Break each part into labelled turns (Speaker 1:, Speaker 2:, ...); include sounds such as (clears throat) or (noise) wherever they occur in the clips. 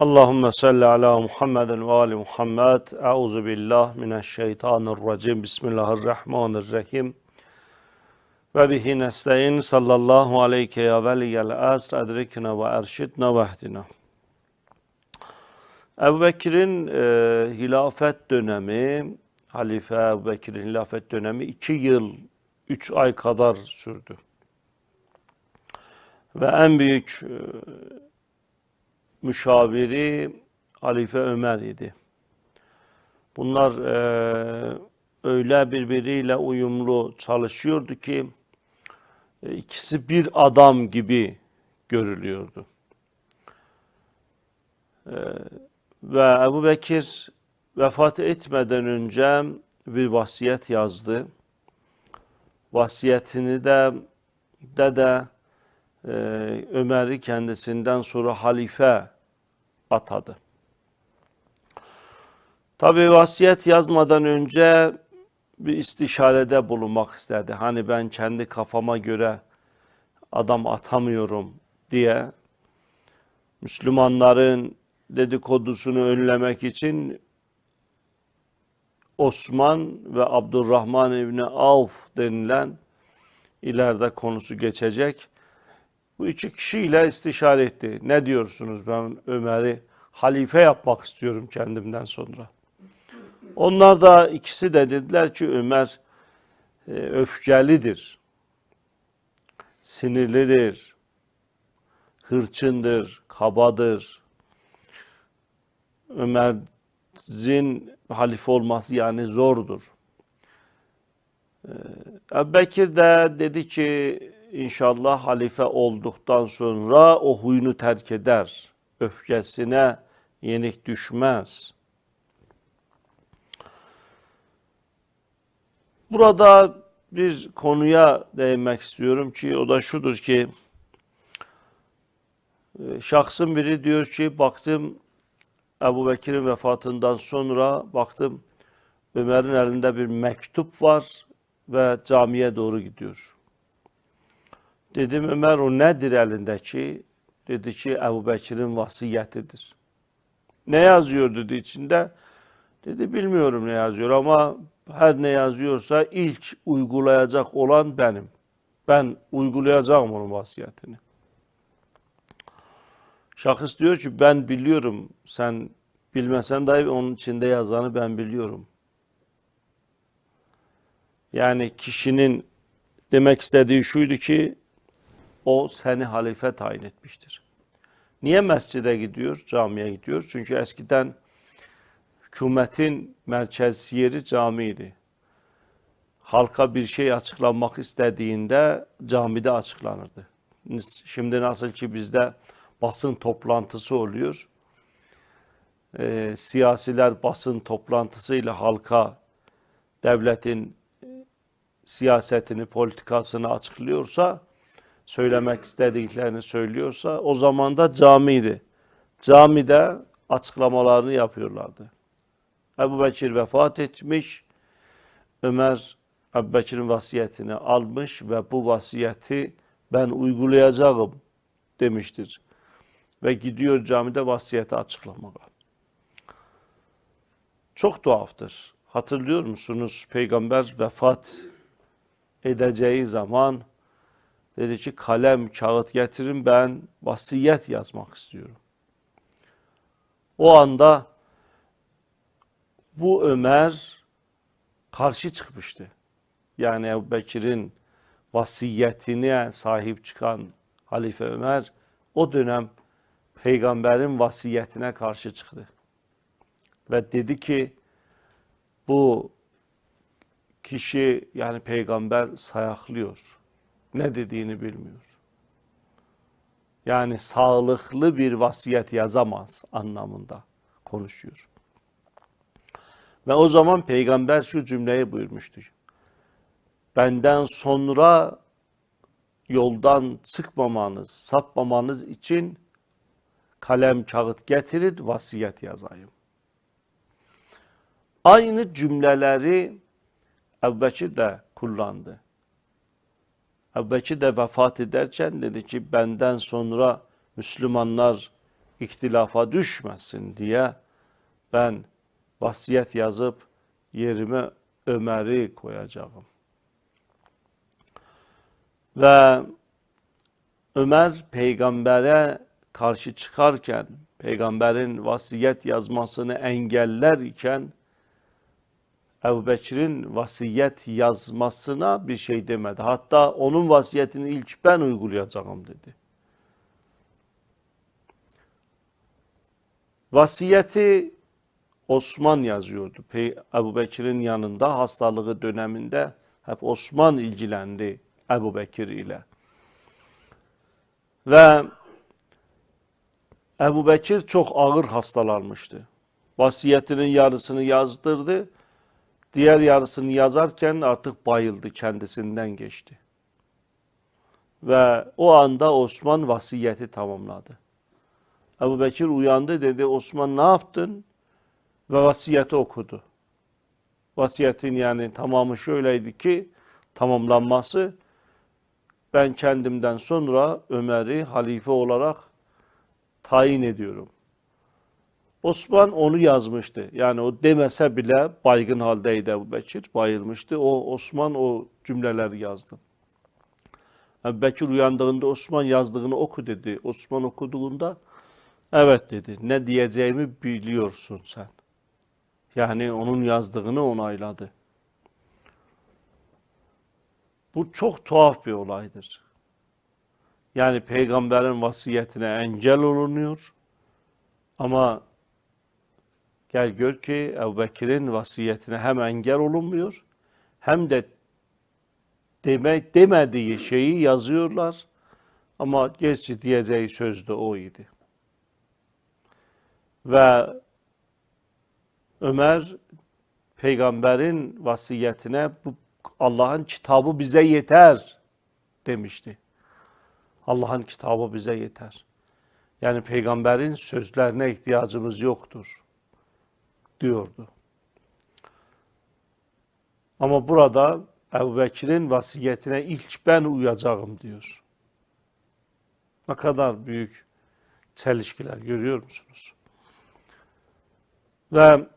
Speaker 1: Allahümme salli ala Muhammeden ve ali Muhammed. Euzu billah mineşşeytanirracim. Bismillahirrahmanirrahim. Ve bihi nesteyn sallallahu aleyke ya veliyel asr edrikna ve erşidna ve ehdina. Ebu Bekir'in e, hilafet dönemi, Halife Ebu Bekir'in hilafet dönemi iki yıl, üç ay kadar sürdü. Ve en büyük e, müşaviri Halife Ömer idi. Bunlar e, öyle birbiriyle uyumlu çalışıyordu ki e, ikisi bir adam gibi görülüyordu. E, ve Ebu Bekir vefat etmeden önce bir vasiyet yazdı. Vasiyetini de de de e, Ömer'i kendisinden sonra halife atadı. Tabi vasiyet yazmadan önce bir istişarede bulunmak istedi. Hani ben kendi kafama göre adam atamıyorum diye Müslümanların dedikodusunu önlemek için Osman ve Abdurrahman İbni Avf denilen ileride konusu geçecek. Bu iki kişiyle istişare etti. Ne diyorsunuz ben Ömer'i halife yapmak istiyorum kendimden sonra. Onlar da ikisi de dediler ki Ömer e, öfkelidir, sinirlidir, hırçındır, kabadır. Ömer'in halife olması yani zordur. Ee, Ebu Bekir de dedi ki inşallah halife olduktan sonra o huyunu terk eder. Öfkesine yenik düşmez. Burada bir konuya değinmek istiyorum ki o da şudur ki e, şahsın biri diyor ki baktım Ebu Bekir'in vefatından sonra baktım Ömer'in elinde bir mektup var ve camiye doğru gidiyor. Dedim Ömer o nedir elindeki? Dedi ki Ebu Bekir'in vasiyetidir. Ne yazıyor dedi içinde? Dedi bilmiyorum ne yazıyor ama her ne yazıyorsa ilk uygulayacak olan benim. Ben uygulayacağım onun vasiyetini. Şahıs diyor ki ben biliyorum sen bilmesen dahi onun içinde yazanı ben biliyorum. Yani kişinin demek istediği şuydu ki o seni halife tayin etmiştir. Niye mescide gidiyor, camiye gidiyor? Çünkü eskiden hükümetin merkez yeri camiydi. Halka bir şey açıklanmak istediğinde camide açıklanırdı. Şimdi nasıl ki bizde basın toplantısı oluyor. E, siyasiler basın toplantısıyla halka devletin siyasetini, politikasını açıklıyorsa, söylemek istediklerini söylüyorsa o zaman da camiydi. Camide açıklamalarını yapıyorlardı. Ebu Bekir vefat etmiş, Ömer Ebu Bekir'in vasiyetini almış ve bu vasiyeti ben uygulayacağım demiştir. Ve gidiyor camide vasiyeti açıklamaya. Çok tuhaftır. Hatırlıyor musunuz? Peygamber vefat edeceği zaman dedi ki kalem, kağıt getirin ben vasiyet yazmak istiyorum. O anda bu Ömer karşı çıkmıştı. Yani Ebu Bekir'in vasiyetine sahip çıkan Halife Ömer o dönem peygamberin vasiyetine karşı çıktı. Ve dedi ki bu kişi yani peygamber sayaklıyor. Ne dediğini bilmiyor. Yani sağlıklı bir vasiyet yazamaz anlamında konuşuyor. Ve o zaman peygamber şu cümleyi buyurmuştu. Benden sonra yoldan çıkmamanız, sapmamanız için kalem kağıt getirin vasiyet yazayım. Aynı cümleleri Ebu Bekir de kullandı. Ebu de vefat ederken dedi ki benden sonra Müslümanlar ihtilafa düşmesin diye ben vasiyet yazıp yerime Ömer'i koyacağım. Ve Ömer peygambere karşı çıkarken, peygamberin vasiyet yazmasını engeller iken Ebu Bekir'in vasiyet yazmasına bir şey demedi. Hatta onun vasiyetini ilk ben uygulayacağım dedi. Vasiyeti Osman yazıyordu. Ebu Bekir'in yanında hastalığı döneminde hep Osman ilgilendi Ebu Bekir ile. Ve Ebu Bekir çok ağır hastalanmıştı. Vasiyetinin yarısını yazdırdı. Diğer yarısını yazarken artık bayıldı, kendisinden geçti. Ve o anda Osman vasiyeti tamamladı. Ebu Bekir uyandı dedi, Osman ne yaptın? Ve vasiyeti okudu. Vasiyetin yani tamamı şöyleydi ki, tamamlanması, ben kendimden sonra Ömer'i halife olarak tayin ediyorum. Osman onu yazmıştı. Yani o demese bile baygın haldeydi Ebu Bekir, bayılmıştı. O Osman o cümleleri yazdı. Ebu Bekir uyandığında Osman yazdığını oku dedi. Osman okuduğunda evet dedi. Ne diyeceğimi biliyorsun sen. Yani onun yazdığını onayladı. Bu çok tuhaf bir olaydır. Yani peygamberin vasiyetine engel olunuyor. Ama gel gör ki Ebu Bekir'in vasiyetine hem engel olunmuyor hem de deme, demediği şeyi yazıyorlar. Ama gerçi diyeceği söz de o idi. Ve Ömer peygamberin vasiyetine bu Allah'ın kitabı bize yeter demişti. Allah'ın kitabı bize yeter. Yani peygamberin sözlerine ihtiyacımız yoktur diyordu. Ama burada Ebu Bekir'in vasiyetine ilk ben uyacağım diyor. Ne kadar büyük çelişkiler görüyor musunuz? Ve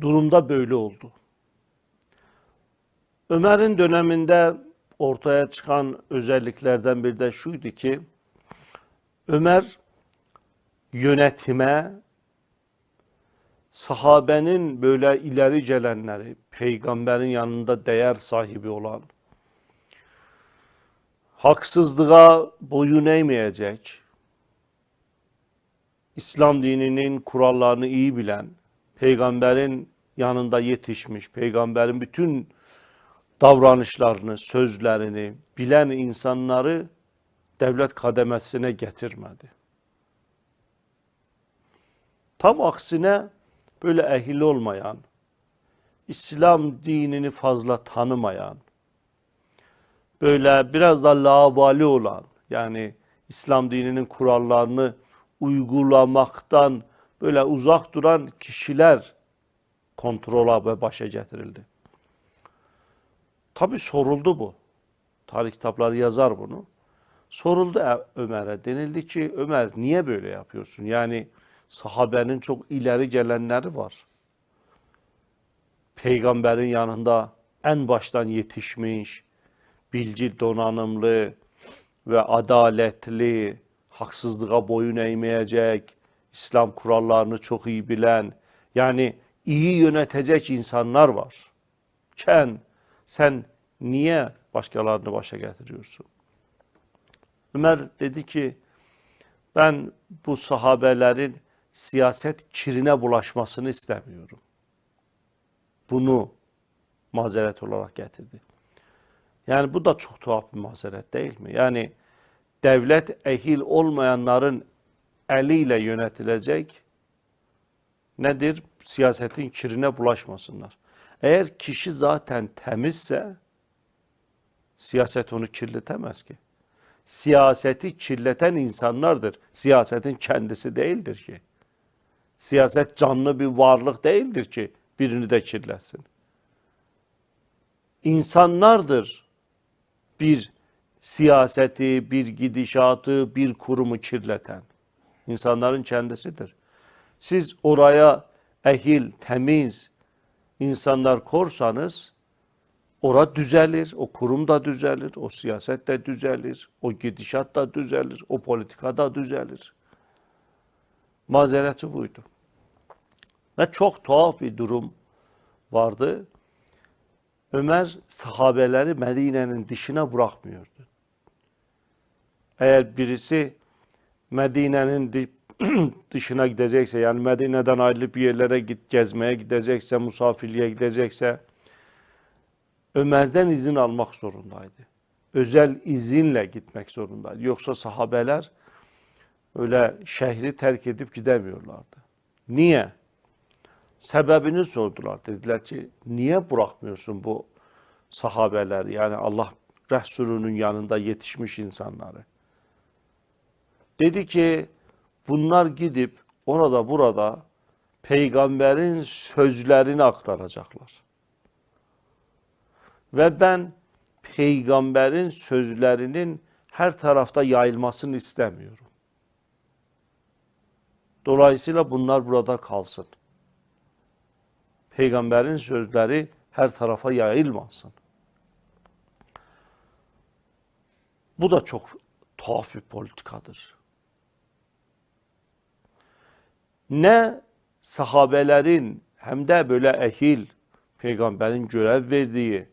Speaker 1: durumda böyle oldu. Ömer'in döneminde ortaya çıkan özelliklerden biri de şuydu ki Ömer yönetime sahabenin böyle ileri gelenleri, peygamberin yanında değer sahibi olan, haksızlığa boyun eğmeyecek, İslam dininin kurallarını iyi bilen, peygamberin yanında yetişmiş, peygamberin bütün davranışlarını, sözlerini bilen insanları devlet kademesine getirmedi. Tam aksine böyle ehil olmayan, İslam dinini fazla tanımayan, böyle biraz da laubali olan, yani İslam dininin kurallarını uygulamaktan böyle uzak duran kişiler kontrola ve başa getirildi. Tabi soruldu bu. Tarih kitapları yazar bunu. Soruldu Ömer'e. Denildi ki Ömer niye böyle yapıyorsun? Yani sahabenin çok ileri gelenleri var. Peygamberin yanında en baştan yetişmiş, bilgi donanımlı ve adaletli, haksızlığa boyun eğmeyecek, İslam kurallarını çok iyi bilen, yani iyi yönetecek insanlar var. Ken sen niye başkalarını başa getiriyorsun? Ömer dedi ki ben bu sahabelerin siyaset kirine bulaşmasını istemiyorum. Bunu mazeret olarak getirdi. Yani bu da çok tuhaf bir mazeret değil mi? Yani devlet ehil olmayanların eliyle yönetilecek nedir? Siyasetin kirine bulaşmasınlar. Eğer kişi zaten temizse siyaset onu kirletemez ki. Siyaseti kirleten insanlardır. Siyasetin kendisi değildir ki. Siyaset canlı bir varlık değildir ki birini de kirletsin. İnsanlardır bir siyaseti, bir gidişatı, bir kurumu kirleten insanların kendisidir. Siz oraya ehil, temiz insanlar korsanız ora düzelir, o kurum da düzelir, o siyaset de düzelir, o gidişat da düzelir, o politika da düzelir. Mazereti buydu. Ve çok tuhaf bir durum vardı. Ömer sahabeleri Medine'nin dışına bırakmıyordu. Eğer birisi Medine'nin di- (clears throat) dışına gidecekse yani Medine'den ayrılıp bir yerlere git gezmeye gidecekse, musafirliğe gidecekse Ömer'den izin almak zorundaydı. Özel izinle gitmek zorundaydı. Yoksa sahabeler öyle şehri terk edip gidemiyorlardı. Niye? Sebebini sordular. Dediler ki niye bırakmıyorsun bu sahabeler yani Allah Resulü'nün yanında yetişmiş insanları? Dedi ki bunlar gidip orada burada peygamberin sözlerini aktaracaklar. Ve ben peygamberin sözlerinin her tarafta yayılmasını istemiyorum. Dolayısıyla bunlar burada kalsın. Peygamberin sözleri her tarafa yayılmasın. Bu da çok tuhaf bir politikadır. Ne sahabelerin hem de böyle ehil, peygamberin görev verdiği,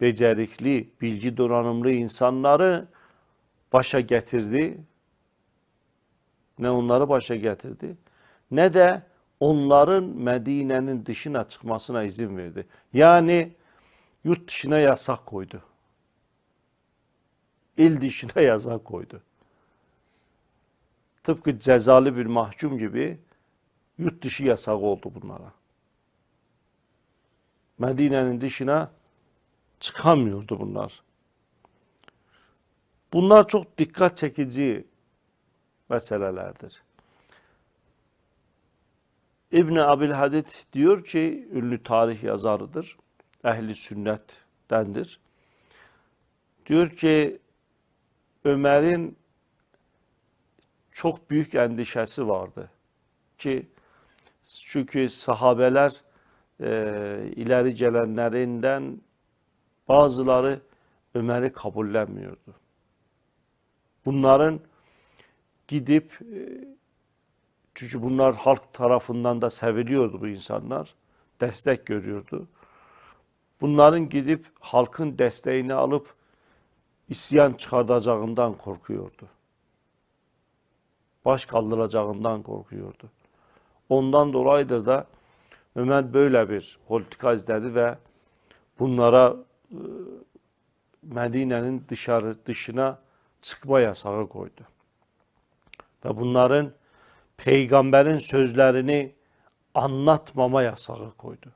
Speaker 1: becerikli, bilgi donanımlı insanları başa getirdi. Ne onları başa getirdi, ne de onların Medine'nin dışına çıkmasına izin verdi. Yani yurt dışına yasak koydu. İl dışına (laughs) yasak koydu. Tıpkı cezalı bir mahkum gibi yurt dışı yasak oldu bunlara. Medine'nin dışına çıkamıyordu bunlar. Bunlar çok dikkat çekici meselelerdir. İbn Abil Hadid diyor ki ünlü tarih yazarıdır. Ehli sünnettendir. Diyor ki Ömer'in çok büyük endişesi vardı. Ki çünkü sahabeler e, ileri gelenlerinden bazıları Ömer'i kabullenmiyordu. Bunların gidip e, çünkü bunlar halk tarafından da seviliyordu bu insanlar. Destek görüyordu. Bunların gidip halkın desteğini alıp isyan çıkartacağından korkuyordu. Baş kaldıracağından korkuyordu. Ondan dolayıdır da Ömer böyle bir politika izledi ve bunlara e, Medine'nin dışarı dışına çıkma yasağı koydu. Ve bunların peygamberin sözlerini anlatmama yasağı koydu.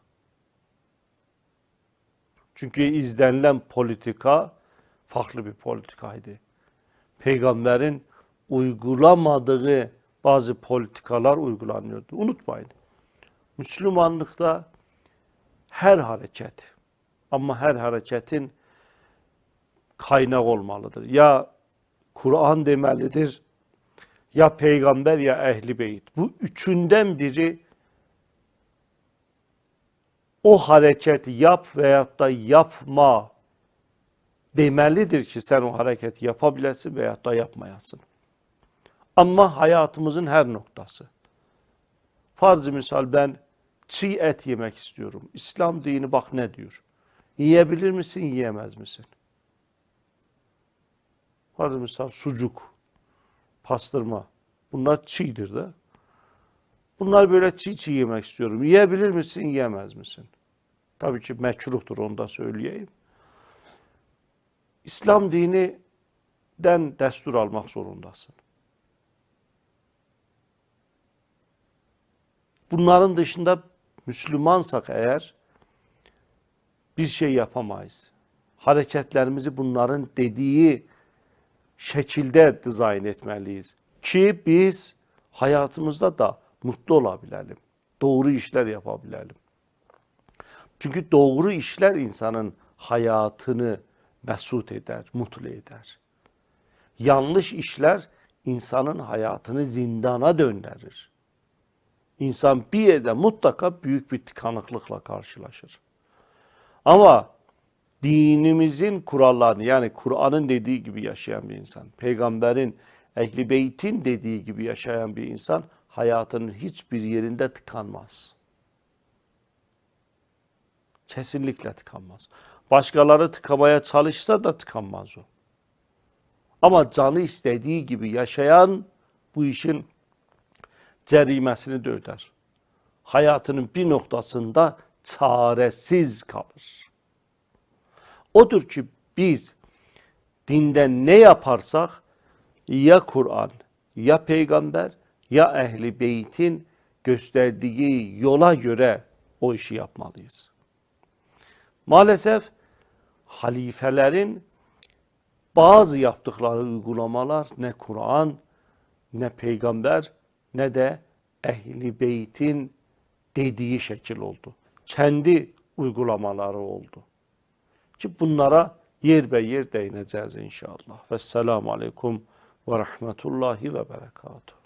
Speaker 1: Çünkü izlenilen politika farklı bir politikaydı. Peygamberin uygulamadığı bazı politikalar uygulanıyordu. Unutmayın. Müslümanlıkta her hareket ama her hareketin kaynak olmalıdır. Ya Kur'an demelidir ya peygamber ya ehli beyt. Bu üçünden biri o hareketi yap veyahut da yapma demelidir ki sen o hareketi yapabilesin veyahut da yapmayasın. Ama hayatımızın her noktası. Farz misal ben çiğ et yemek istiyorum. İslam dini bak ne diyor. Yiyebilir misin, yiyemez misin? Farz misal sucuk, pastırma. Bunlar çiğdir de. Bunlar böyle çiğ çiğ yemek istiyorum. Yiyebilir misin, yiyemez misin? Tabii ki mekruhtur onu da söyleyeyim. İslam dininden destur almak zorundasın. Bunların dışında Müslümansak eğer bir şey yapamayız. Hareketlerimizi bunların dediği şekilde dizayn etmeliyiz. Ki biz hayatımızda da mutlu olabilelim. Doğru işler yapabilelim. Çünkü doğru işler insanın hayatını mesut eder, mutlu eder. yanlış işler insanın hayatını zindana döndürür. İnsan bir yerde mutlaka büyük bir tıkanıklıkla karşılaşır. Ama dinimizin kurallarını yani Kur'an'ın dediği gibi yaşayan bir insan, peygamberin, ehli beytin dediği gibi yaşayan bir insan hayatının hiçbir yerinde tıkanmaz. Kesinlikle tıkanmaz. Başkaları tıkamaya çalışsa da tıkanmaz o. Ama canı istediği gibi yaşayan bu işin cerimesini de öder. Hayatının bir noktasında çaresiz kalır. Odur ki biz dinde ne yaparsak ya Kur'an, ya peygamber, ya ehli beytin gösterdiği yola göre o işi yapmalıyız. Maalesef halifelerin bazı yaptıkları uygulamalar ne Kur'an, ne peygamber, ne de ehli beytin dediği şekil oldu. Kendi uygulamaları oldu. Ki bunlara yer be yer değineceğiz inşallah. Vesselamu aleyküm ve rahmetullahi ve berekatuhu.